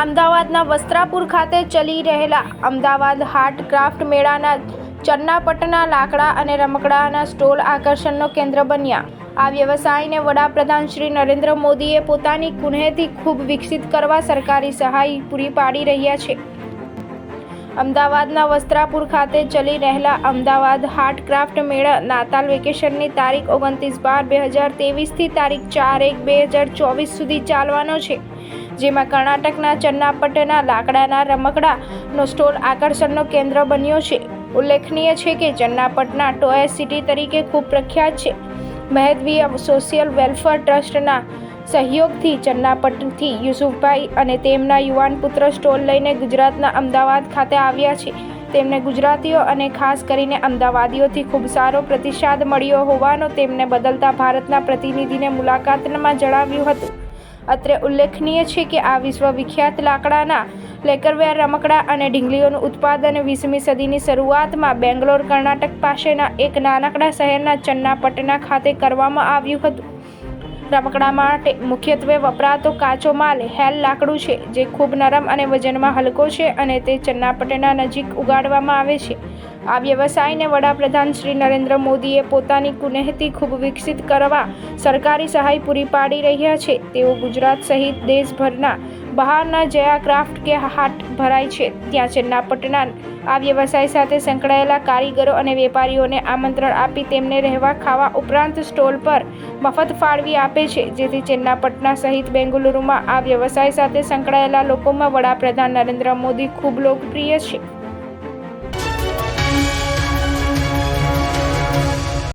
અમદાવાદના વસ્ત્રાપુર ખાતે ચલી રહેલા અમદાવાદ હાર્ટ ક્રાફ્ટ મેળાના ચન્નાપટના લાકડા અને રમકડાના સ્ટોલ આકર્ષણનો કેન્દ્ર બન્યા. આ વ્યવસાયને વડાપ્રધાન શ્રી નરેન્દ્ર મોદીએ પોતાની કુનેહથી ખૂબ વિકસિત કરવા સરકારી સહાય પૂરી પાડી રહ્યા છે. અમદાવાદના વસ્ત્રાપુર ખાતે ચલી રહેલા અમદાવાદ હાર્ટક્રાફ્ટ મેળા નાતાલ વેકેશનની તારીખ ઓગણત્રીસ બાર બે હજાર તેવીસથી તારીખ ચાર એક બે હજાર ચોવીસ સુધી ચાલવાનો છે, જેમાં કર્ણાટકના ચન્નાપટના લાકડાના રમકડાનો સ્ટોલ આકર્ષણનો કેન્દ્ર બન્યો છે. ઉલ્લેખનીય છે કે ચન્નાપટના ટોય સિટી તરીકે ખૂબ પ્રખ્યાત છે. મહેદવી સોશિયલ વેલફેર ટ્રસ્ટના સહયોગથી ચન્નાપટથી યુસુફભાઈ અને તેમના યુવાન પુત્ર સ્ટોલ લઈને ગુજરાતના અમદાવાદ ખાતે આવ્યા છે. તેમને ગુજરાતીઓ અને ખાસ કરીને અમદાવાદીઓથી ખૂબ સારો પ્રતિસાદ મળ્યો હોવાનો તેમને બદલતા ભારતના પ્રતિનિધિને મુલાકાતમાં જણાવ્યું હતું. અત્રે ઉલ્લેખનીય છે કે આ વિશ્વવિખ્યાત લાકડાના લેકરવેર, રમકડા અને ઢીંગલીઓનું ઉત્પાદન વીસમી સદીની શરૂઆતમાં બેંગ્લોર, કર્ણાટક પાસેના એક નાનકડા શહેરના ચન્નાપટના ખાતે કરવામાં આવ્યું હતું. રમકડા માટે મુખ્યત્વે વપરાતો કાચો માલ, હેલ લાકડું છે, જે ખૂબ નરમ અને વજનમાં હલકો છે અને તે ચન્નાપટના નજીક ઉગાડવામાં આવે છે. આ વ્યવસાયને વડાપ્રધાન શ્રી નરેન્દ્ર મોદીએ પોતાની કુનેહતી ખૂબ વિકસિત કરવા સરકારી સહાય પૂરી પાડી રહ્યા છે. તેઓ ગુજરાત સહિત દેશભરના બહારના જયા ક્રાફ્ટ કે હાટ ભરાય છે. ત્યાં ચેન્નાપટના આ વ્યવસાય સાથે સંકળાયેલા કારીગરો અને વેપારીઓને આમંત્રણ આપી તેમને રહેવા ખાવા ઉપરાંત સ્ટોલ પર મફત ફાળવી આપે છે. જેથી ચેન્નાપટના સહિત બેંગલુરુમાં આ વ્યવસાય સાથે સંકળાયેલા લોકોમાં વડાપ્રધાન નરેન્દ્ર મોદી ખૂબ લોકપ્રિય છે.